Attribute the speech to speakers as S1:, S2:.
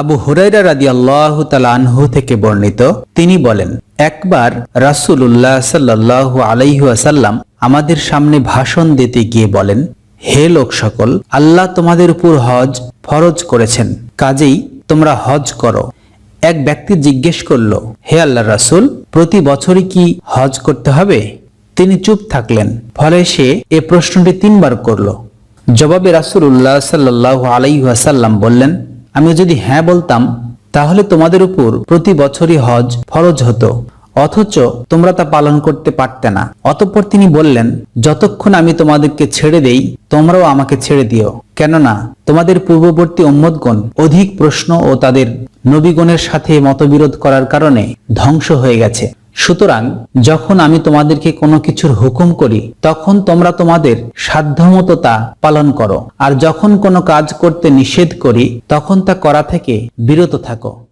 S1: আবু হুরাইরা রাদি আল্লাহ আনহু থেকে বর্ণিত, তিনি বলেন, একবার রাসূলুল্লাহ সাল্লাল্লাহু আলাইহি ওয়াসাল্লাম আমাদের সামনে ভাষণ দিতে গিয়ে বলেন, হে লোক সকল, আল্লাহ তোমাদের উপর হজ ফরজ করেছেন, কাজেই তোমরা হজ করো এক ব্যক্তি জিজ্ঞেস করল, হে আল্লাহ রাসূল, প্রতি বছরই কি হজ করতে হবে তিনি চুপ থাকলেন, ফলে সে এ প্রশ্নটি তিনবার করল। জবাবে রাসূলুল্লাহ সাল্লাল্লাহু আলাইহি ওয়াসাল্লাম বললেন আমি যদি হ্যাঁ বলতাম, তাহলে তোমাদের উপর প্রতি বছরই হজ ফরজ হতো। অথচ তোমরা তা পালন করতে পারতে না। অতঃপর তিনি বললেন, যতক্ষণ আমি তোমাদেরকে ছেড়ে দেই, তোমরাও আমাকে ছেড়ে দিও। কেননা, তোমাদের পূর্ববর্তী উম্মতগণ অধিক প্রশ্ন ও তাদের নবীগণের সাথে মতবিরোধ করার কারণে ধ্বংস হয়ে গেছে। সুতরাং যখন আমি তোমাদেরকে কোনো কিছুর হুকুম করি, তখন তোমরা তোমাদের সাধ্যমতো তা পালন করো। আর যখন কোনো কাজ করতে নিষেধ করি, তখন তা করা থেকে বিরত থাকো।